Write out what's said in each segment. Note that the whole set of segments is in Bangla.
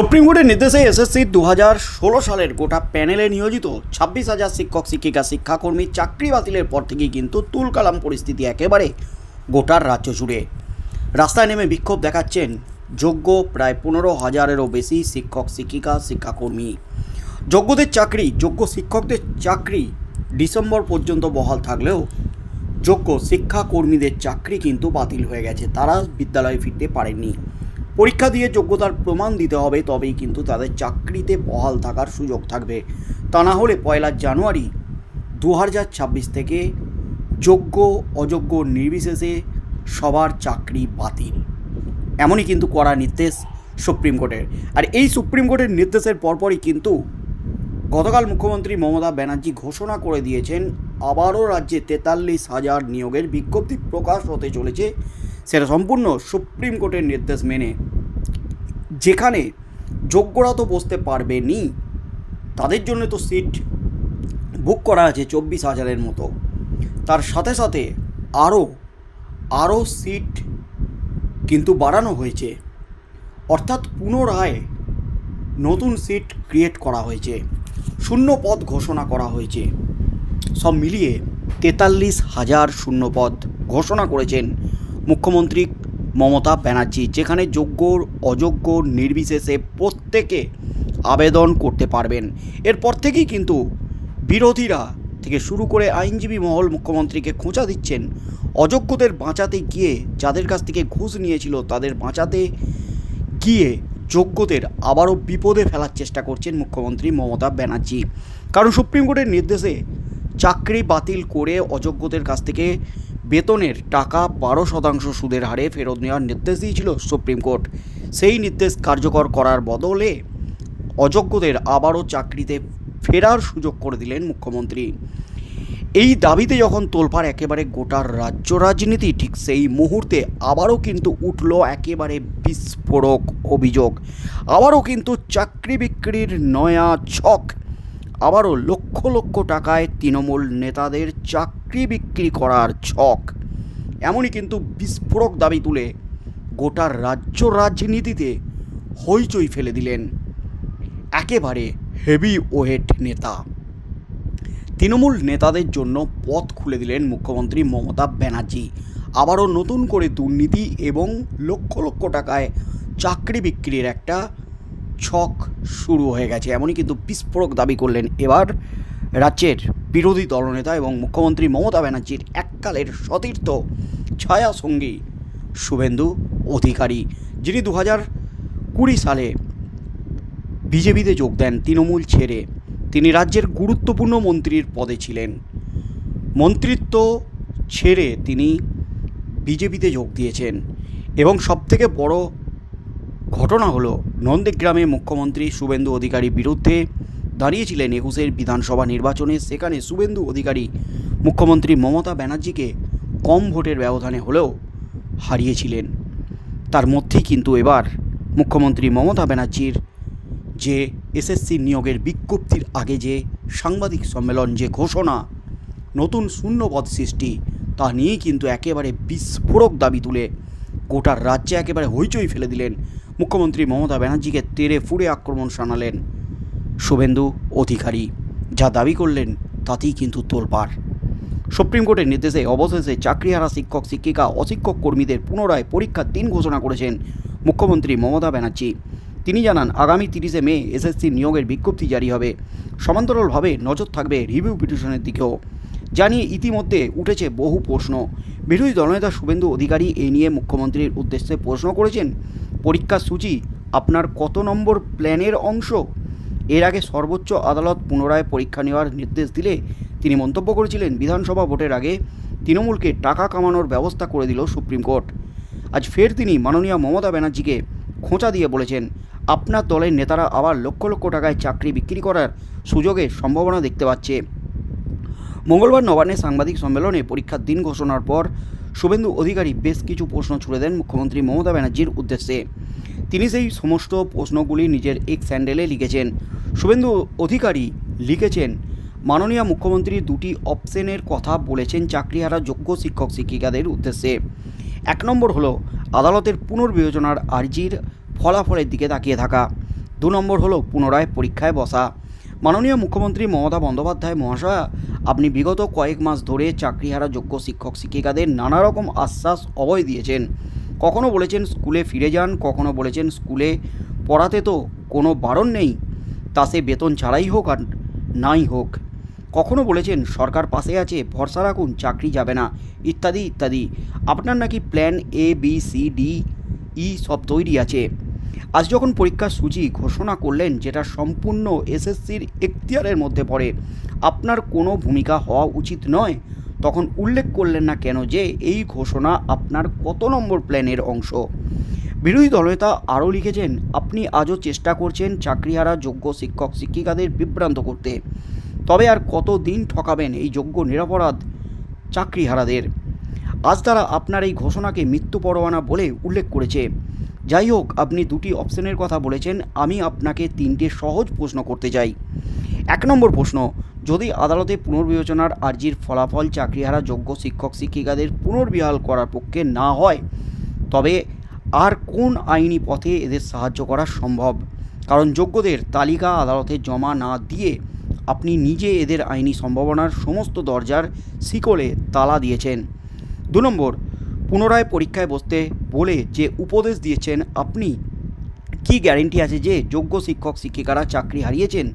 সুপ্রিম কোর্টের নির্দেশে এসএসসি দু হাজার ষোলো সালের গোটা প্যানেলে নিয়োজিত ছাব্বিশ হাজার শিক্ষক, শিক্ষিকা, শিক্ষাকর্মী চাকরি বাতিলের পর থেকেই কিন্তু তুলকালাম পরিস্থিতি একেবারে গোটার রাজ্য জুড়ে। রাস্তায় নেমে বিক্ষোভ দেখাচ্ছেন যোগ্য প্রায় পনেরো হাজারেরও বেশি শিক্ষক, শিক্ষিকা, শিক্ষাকর্মী। যোগ্যদের চাকরি, যোগ্য শিক্ষকদের চাকরি ডিসেম্বর পর্যন্ত বহাল থাকলেও যোগ্য শিক্ষাকর্মীদের চাকরি কিন্তু বাতিল হয়ে গেছে। তারা বিদ্যালয়ে ফিরতে পারেননি। পরীক্ষা দিয়ে যোগ্যতার প্রমাণ দিতে হবে, তবেই কিন্তু তাদের চাকরিতে বহাল থাকার সুযোগ থাকবে। তা না হলে পয়লা জানুয়ারি দু হাজার ছাব্বিশ থেকে যোগ্য, অযোগ্য, নির্বিশেষে সবার চাকরি বাতিল। এমনই কিন্তু করা নির্দেশ সুপ্রিম কোর্টের। আর এই সুপ্রিম কোর্টের নির্দেশের পরপরই কিন্তু গতকাল মুখ্যমন্ত্রী মমতা ব্যানার্জি ঘোষণা করে দিয়েছেন, আবারও রাজ্যে তেতাল্লিশ হাজার নিয়োগের বিজ্ঞপ্তি প্রকাশ হতে চলেছে। সেটা সম্পূর্ণ সুপ্রিম কোর্টের নির্দেশ মেনে যেখানে যোগ্যরা তো বসতে পারবেনি তাদের জন্য তো সিট বুক করা আছে চব্বিশ হাজারের মতো। তার সাথে সাথে আরও আরও সিট কিন্তু বাড়ানো হয়েছে। অর্থাৎ পুনরায় নতুন সিট ক্রিয়েট করা হয়েছে। শূন্য পদ ঘোষণা করা হয়েছে। সব মিলিয়ে তেতাল্লিশ হাজার শূন্য পদ ঘোষণা করেছেন মুখ্যমন্ত্রী মমতা ব্যানার্জি যেখানে যোগ্য, অযোগ্য, নির্বিশেষে প্রত্যেকে আবেদন করতে পারবেন। এরপর থেকেই কিন্তু বিরোধীরা থেকে শুরু করে আইনজীবী মহল মুখ্যমন্ত্রীকে খোঁচা দিচ্ছেন। অযোগ্যদের বাঁচাতে গিয়ে যাদের কাছ থেকে ঘুষ নিয়েছিল তাদের বাঁচাতে গিয়ে যোগ্যদের আবারও বিপদে ফেলার চেষ্টা করছেন মুখ্যমন্ত্রী মমতা ব্যানার্জি। কারণ সুপ্রিম কোর্টের নির্দেশে চাকরি বাতিল করে অযোগ্যদের কাছ থেকে বেতনের টাকা বারো শতাংশ সুদের হারে ফেরত নেওয়ার নির্দেশ দিয়েছিল সুপ্রিম কোর্ট। সেই নির্দেশ কার্যকর করার বদলে অযোগ্যদের আবারও চাকরিতে ফেরার সুযোগ করে দিলেন মুখ্যমন্ত্রী। এই দাবিতে যখন তোলপাড় একেবারে গোটার রাজ্য রাজনীতি, ঠিক সেই মুহূর্তে আবারও কিন্তু উঠল একেবারে বিস্ফোরক অভিযোগ। আবারও কিন্তু চাকরি বিক্রির নয়া ছক। আবারও লক্ষ লক্ষ টাকায় তৃণমূল নেতাদের চাকরি বিক্রি বিক্রি করার ছক। এমনই কিন্তু বিস্ফোরক দাবি তুলে গোটা রাজ্য রাজনীতিতে হইচই ফেলে দিলেন একেবারে হেভি ওয়েট নেতা। তৃণমূল নেতাদের জন্য পথ খুলে দিলেন মুখ্যমন্ত্রী মমতা ব্যানার্জি। আবারও নতুন করে দুর্নীতি এবং লক্ষ লক্ষ টাকায় চাকরি বিক্রির একটা ছক শুরু হয়ে গেছে। এমনই কিন্তু বিস্ফোরক দাবি করলেন এবার রাজ্যের বিরোধী দলনেতা এবং মুখ্যমন্ত্রী মমতা ব্যানার্জির এককালের সতীর্থ ছায়া সঙ্গী শুভেন্দু অধিকারী, যিনি দু হাজার কুড়ি সালে বিজেপিতে যোগ দেন তৃণমূল ছেড়ে। তিনি রাজ্যের গুরুত্বপূর্ণ মন্ত্রীর পদে ছিলেন। মন্ত্রিত্ব ছেড়ে তিনি বিজেপিতে যোগ দিয়েছেন এবং সবথেকে বড় ঘটনা হলো নন্দীগ্রামে মুখ্যমন্ত্রী শুভেন্দু অধিকারীর বিরুদ্ধে দাঁড়িয়েছিলেন একুশের বিধানসভা নির্বাচনে, সেখানে শুভেন্দু অধিকারী, মুখ্যমন্ত্রী মমতা ব্যানার্জিকে কম ভোটের ব্যবধানে হলেও হারিয়েছিলেন। তার মধ্যেই কিন্তু এবার মুখ্যমন্ত্রী মমতা ব্যানার্জির যে এসএসসি নিয়োগের বিজ্ঞপ্তির আগে যে সাংবাদিক সম্মেলন, যে ঘোষণা, নতুন শূন্যপদ সৃষ্টি, তা নিয়ে কিন্তু একেবারে বিস্ফোরক দাবি তুলে গোটার রাজ্যে একেবারে হইচই ফেলে দিলেন মুখ্যমন্ত্রী মমতা ব্যানার্জিকে তেড়ে ফুড়ে আক্রমণ শানালেন শুভেন্দু অধিকারী। যা দাবি করলেন, তাতেই কিন্তু তোলপাড়। সুপ্রিম কোর্টের নির্দেশে অবশেষে চাকরিহারা শিক্ষক, শিক্ষিকা, অশিক্ষক কর্মীদের পুনরায় পরীক্ষার দিন ঘোষণা করেছেন মুখ্যমন্ত্রী মমতা ব্যানার্জি। তিনি জানান, আগামী তিরিশে মে এসএসসি নিয়োগের বিজ্ঞপ্তি জারি হবে। সমান্তরালভাবে নজর থাকবে রিভিউ পিটিশনের দিকেও। জানিয়ে ইতিমধ্যে উঠেছে বহু প্রশ্ন। বিরোধী দলনেতা শুভেন্দু অধিকারী এ নিয়ে মুখ্যমন্ত্রীর উদ্দেশ্যে প্রশ্ন করেছেন, পরীক্ষার সূচি আপনার কত নম্বর প্ল্যানের অংশ? এর আগে সর্বোচ্চ আদালত পুনরায় পরীক্ষা নেওয়ার নির্দেশ দিলে তিনি মন্তব্য করেছিলেন, বিধানসভা ভোটের আগে তৃণমূলকে টাকা কামানোর ব্যবস্থা করে দিল সুপ্রিম কোর্ট। আজ ফের তিনি মাননীয় মমতা ব্যানার্জিকে খোঁচা দিয়ে বলেছেন, আপনার দলের নেতারা আবার লক্ষ লক্ষ টাকায় চাকরি বিক্রি করার সুযোগের সম্ভাবনা দেখতে পাচ্ছে। মঙ্গলবার নবান্নে সাংবাদিক সম্মেলনে পরীক্ষার দিন ঘোষণার পর শুভেন্দু অধিকারী বেশ কিছু প্রশ্ন ছুড়ে দেন মুখ্যমন্ত্রী মমতা ব্যানার্জির উদ্দেশ্যে। তিনি সেই সমস্ত প্রশ্নগুলি নিজের এক স্যান্ডেলে লিখেছেন। শুভেন্দু অধিকারী লিখেছেন, মাননীয় মুখ্যমন্ত্রী দুটি অপশনের কথা বলেছেন চাকরিহারা যোগ্য শিক্ষক শিক্ষিকাদের উদ্দেশ্যে। এক নম্বর হলো আদালতের পুনর্বিবেচনার আর্জির ফলাফলের দিকে তাকিয়ে থাকা। দু নম্বর হলো পুনরায় পরীক্ষায় বসা। মাননীয় মুখ্যমন্ত্রী মমতা বন্দ্যোপাধ্যায় মহাশয়া, আপনি বিগত কয়েক মাস ধরে চাকরিহারা যোগ্য শিক্ষক শিক্ষিকাদের নানা রকম আশ্বাস অভয় দিয়েছেন। কখনো বলেছেন স্কুলে ফিরে যান, কখনো বলেছেন স্কুলে পড়াতে তো কোনো বারণ নেই, তা সে বেতন ছাড়াই হোক আর নাই হোক। কখনো বলেছেন সরকার পাশে আছে, ভরসা রাখুন, চাকরি যাবে না, ইত্যাদি ইত্যাদি। আপনার নাকি plan A B C D E সব তৈরি আছে। আজ যখন পরীক্ষার সূচি ঘোষণা করলেন, যেটা সম্পূর্ণ এসএসসির এখতিয়ারের মধ্যে পড়ে, আপনার কোনো ভূমিকা হওয়া উচিত নয়, তখন উল্লেখ করলেন না কেন যে এই ঘোষণা আপনার কত নম্বর প্ল্যানের অংশ? বিরোধী দলনেতা আরও লিখেছেন, আপনি আজও চেষ্টা করছেন চাকরিহারা যোগ্য শিক্ষক, শিক্ষিকাদের বিভ্রান্ত করতে। তবে আর কত দিন ঠকাবেন এই যোগ্য নিরাপরাধ চাকরিহারাদের? আজ তারা আপনার এই ঘোষণাকে মৃত্যু পরোয়ানা বলে উল্লেখ করেছে। যাই হোক আপনি দুটি অপশনের কথা বলেছেন, আমি আপনাকে তিনটে সহজ প্রশ্ন করতে চাই। এক নম্বর প্রশ্ন, যদি আদালতে পুনর্বিবেচনার আর্জির ফলাফল চাকরিহারা যোগ্য শিক্ষক শিক্ষিকাদের পুনর্বিহাল করার পক্ষে না হয়, তবে আর কোন আইনি পথে এদের সাহায্য করা সম্ভব? কারণ যোগ্যদের তালিকা আদালতে জমা না দিয়ে আপনি নিজে এদের আইনি সম্ভাবনার সমস্ত দরজার শিকলে তালা দিয়েছেন। দু নম্বর পুনরায় পরীক্ষায় বসতে বলে যে উপদেশ দিয়েছেন আপনি, কি গ্যারেন্টি আছে যে যোগ্য শিক্ষক, শিক্ষিকারা চাকরি হারিয়েছেন?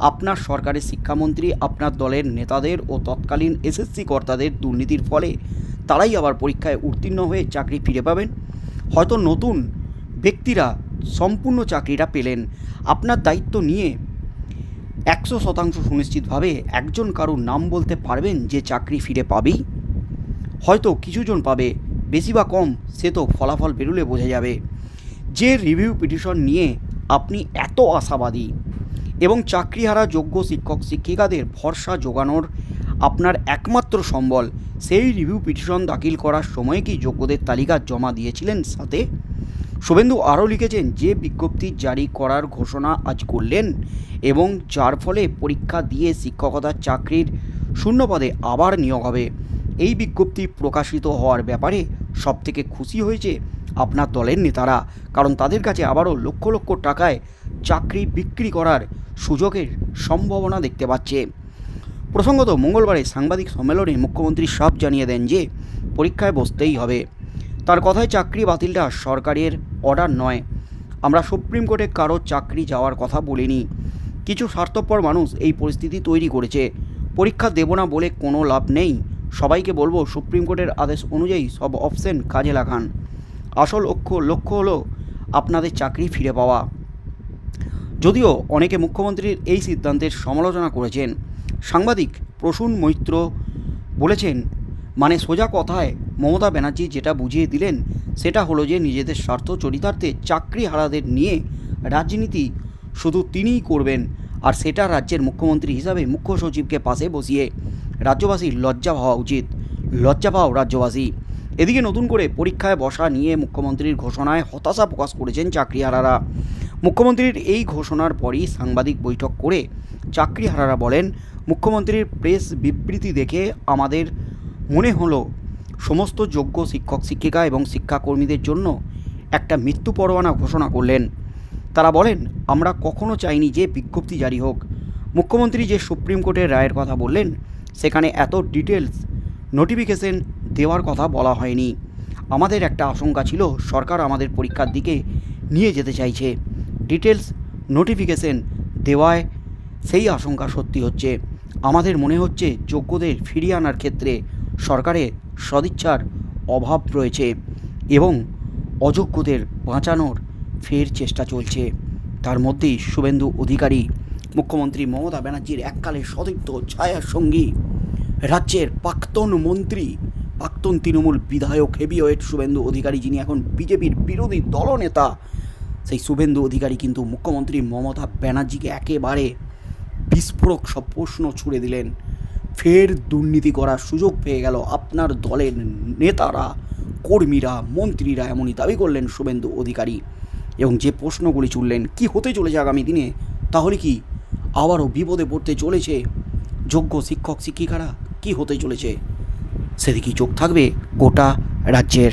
আপনার সরকারের শিক্ষামন্ত্রী, আপনার দলের নেতাদের ও তৎকালীন এসএসসি কর্তাদের দুর্নীতির ফলে তারাই আবার পরীক্ষায় উত্তীর্ণ হয়ে চাকরি ফিরে পাবেন। হয়তো নতুন ব্যক্তিরা সম্পূর্ণ চাকরিটা পেলেন। আপনার দায়িত্ব নিয়ে একশো শতাংশ সুনিশ্চিতভাবে একজন কারুর নাম বলতে পারবেন যে চাকরি ফিরে পাবেই। হয়তো কিছুজন পাবে বেশি বা কম, সে তো ফলাফল বেরোলে বোঝা যাবে। যে রিভিউ পিটিশন নিয়ে আপনি এত আশাবাদী এবং চাকরিহারা যোগ্য শিক্ষক, শিক্ষিকাদের ভরসা যোগানোর আপনার একমাত্র সম্বল, সেই রিভিউ পিটিশন দাখিল করার সময় কি যোগ্যদের তালিকা জমা দিয়েছিলেন সাথে? শুভেন্দু আরও লিখেছেন, যে বিজ্ঞপ্তি জারি করার ঘোষণা আজ করলেন এবং যার ফলে পরীক্ষা দিয়ে শিক্ষকতার চাকরির শূন্যপদে আবার নিয়োগ হবে। এই বিজ্ঞপ্তি প্রকাশিত হওয়ার ব্যাপারে সবথেকে খুশি হয়েছে আপনার দলের নেতারা, কারণ তাদের কাছে আবারও লক্ষ লক্ষ টাকায় চাকরি বিক্রি করার সুযোগের সম্ভাবনা দেখতে পাচ্ছে। প্রসঙ্গত, মঙ্গলবারে সাংবাদিক সম্মেলনে মুখ্যমন্ত্রী সব জানিয়ে দেন যে, পরীক্ষায় বসতেই হবে। তার কথায় চাকরি বাতিলটা সরকারের অর্ডার নয়। আমরা সুপ্রিম কোর্টে কারও চাকরি যাওয়ার কথা বলিনি। কিছু স্বার্থপর মানুষ এই পরিস্থিতি তৈরি করেছে। পরীক্ষা দেব না বলে কোনো লাভ নেই। সবাইকে বলব সুপ্রিম কোর্টের আদেশ অনুযায়ী সব অপশন কাজে লাগান। আসল লক্ষ্য লক্ষ্য হলো আপনাদের চাকরি ফিরে পাওয়া। যদিও অনেকে মুখ্যমন্ত্রীর এই সিদ্ধান্তের সমালোচনা করেছেন। সাংবাদিক প্রসূন মৈত্র বলেছেন মানে সোজা কথায় মমতা ব্যানার্জি যেটা বুঝিয়ে দিলেন, সেটা হলো যে নিজেদের স্বার্থ চরিতার্থে চাকরি হারাদের নিয়ে রাজনীতি শুধু তিনিই করবেন, আর সেটা রাজ্যের মুখ্যমন্ত্রী হিসাবে মুখ্য সচিবকে পাশে বসিয়ে রাজ্যবাসীর লজ্জা হওয়া উচিত। লজ্জা পাও রাজ্যবাসী। এদিকে নতুন করে পরীক্ষায় বসা নিয়ে মুখ্যমন্ত্রীর ঘোষণায় হতাশা প্রকাশ করেছেন চাকরিহারারা। মুখ্যমন্ত্রীর এই ঘোষণার পরই সাংবাদিক বৈঠক করে চাকরিহারারা বলেন, মুখ্যমন্ত্রীর প্রেস বিবৃতি দেখে আমাদের মনে হলো, সমস্ত যোগ্য শিক্ষক, শিক্ষিকা এবং শিক্ষাকর্মীদের জন্য একটা মৃত্যু পরোয়ানা ঘোষণা করলেন। তারা বলেন, আমরা কখনো চাইনি যে বিজ্ঞপ্তি জারি হোক। মুখ্যমন্ত্রী যে সুপ্রিম কোর্টের রায়ের কথা বললেন সেখানে এত ডিটেলস নোটিফিকেশন দেওয়ার কথা বলা হয়নি। আমাদের একটা আশঙ্কা ছিল, সরকার আমাদের পরীক্ষার দিকে নিয়ে যেতে চাইছে। ডিটেলস নোটিফিকেশন দেওয়ায় সেই আশঙ্কা সত্যি হচ্ছে। আমাদের মনে হচ্ছে যোগ্যদের ফিরিয়ে আনার ক্ষেত্রে সরকারের সদিচ্ছার অভাব রয়েছে এবং অযোগ্যদের বাঁচানোর ফের চেষ্টা চলছে। তার মধ্যেই শুভেন্দু অধিকারী মুখ্যমন্ত্রী মমতা ব্যানার্জির এককালে সতীর্থ ছায়ার সঙ্গী রাজ্যের প্রাক্তন মন্ত্রী, প্রাক্তন তৃণমূল বিধায়ক, হেভিওয়েট শুভেন্দু অধিকারী যিনি এখন বিজেপির বিরোধী দলনেতা, সেই শুভেন্দু অধিকারী কিন্তু মুখ্যমন্ত্রী মমতা ব্যানার্জিকে একেবারে বিস্ফোরক সব প্রশ্ন ছুড়ে দিলেন। ফের দুর্নীতি করার সুযোগ পেয়ে গেল আপনার দলের নেতারা, কর্মীরা, মন্ত্রীরা এমনই দাবি করলেন শুভেন্দু অধিকারী। এবং যে প্রশ্নগুলি চুললেন কি হতে চলেছে আগামী দিনে, তাহলে কি আবারও বিপদে পড়তে চলেছে। যোগ্য শিক্ষক শিক্ষিকারা কি হতে চলেছে? সেদিকেই চোখ থাকবে গোটা রাজ্যের।